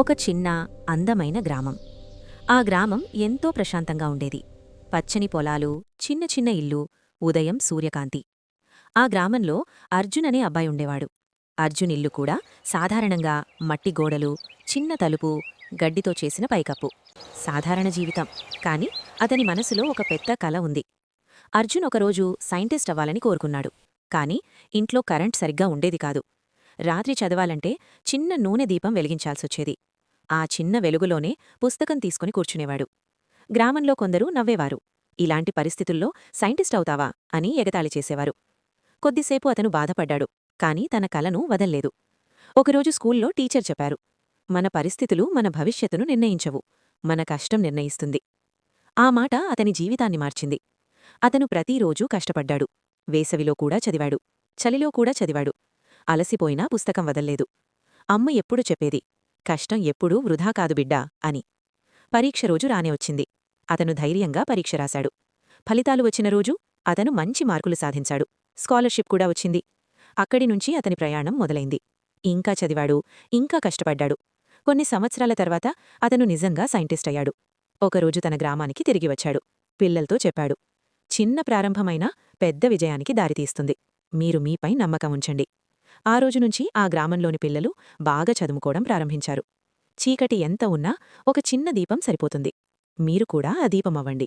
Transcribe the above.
ఒక చిన్న అందమైన గ్రామం. ఆ గ్రామం ఎంతో ప్రశాంతంగా ఉండేది. పచ్చని పొలాలు చిన్న చిన్న ఇల్లు ఉదయం సూర్యకాంతి. ఆ గ్రామంలో అర్జున్ అనే అబ్బాయి ఉండేవాడు. అర్జున్ ఇల్లు కూడా సాధారణంగా మట్టి గోడలు చిన్న తలుపు గడ్డితో చేసిన పైకప్పు. సాధారణ జీవితం కాని అతని మనసులో ఒక పెద్ద కల ఉంది. అర్జున్ ఒకరోజు సైంటిస్ట్ అవ్వాలని కోరుకున్నాడు కాని ఇంట్లో కరెంట్ సరిగ్గా ఉండేది కాదు. రాత్రి చదవాలంటే చిన్న నూనె దీపం వెలిగించాల్సొచ్చేది. ఆ చిన్న వెలుగులోనే పుస్తకం తీసుకుని కూర్చునేవాడు. గ్రామంలో కొందరు నవ్వేవారు. ఇలాంటి పరిస్థితుల్లో సైంటిస్ట్ అవుతావా అని ఎగతాళి చేసేవారు. కొద్దిసేపు అతను బాధపడ్డాడు కాని తన కలను వదల్లేదు. ఒకరోజు స్కూల్లో టీచర్ చెప్పారు మన పరిస్థితులు మన భవిష్యత్తును నిర్ణయించవు మన కష్టం నిర్ణయిస్తుంది. ఆ మాట అతని జీవితాన్ని మార్చింది. అతను ప్రతిరోజూ కష్టపడ్డాడు. వేసవిలో కూడా చదివాడు చలిలో కూడా చదివాడు. అలసిపోయినా పుస్తకం వదల్లేదు. అమ్మ ఎప్పుడు చెప్పేది కష్టం ఎప్పుడూ వృధా కాదు బిడ్డా అని. పరీక్ష రోజు రానే వచ్చింది. అతను ధైర్యంగా పరీక్ష రాశాడు. ఫలితాలు వచ్చిన రోజు అతను మంచి మార్కులు సాధించాడు. స్కాలర్షిప్ కూడా వచ్చింది. అక్కడి నుంచి అతని ప్రయాణం మొదలైంది. ఇంకా చదివాడు ఇంకా కష్టపడ్డాడు. కొన్ని సంవత్సరాల తర్వాత అతను నిజంగా సైంటిస్ట్ అయ్యాడు. ఒకరోజు తన గ్రామానికి తిరిగి వచ్చాడు. పిల్లలతో చెప్పాడు చిన్న ప్రారంభమైనా పెద్ద విజయానికి దారితీస్తుంది. మీరు మీపై నమ్మకం ఉంచండి. ఆ రోజు నుంచి ఆ గ్రామంలోని పిల్లలు బాగా చదువుకోవడం ప్రారంభించారు. చీకటి ఎంత ఉన్నా ఒక చిన్న దీపం సరిపోతుంది. మీరు కూడా ఆ దీపమవ్వండి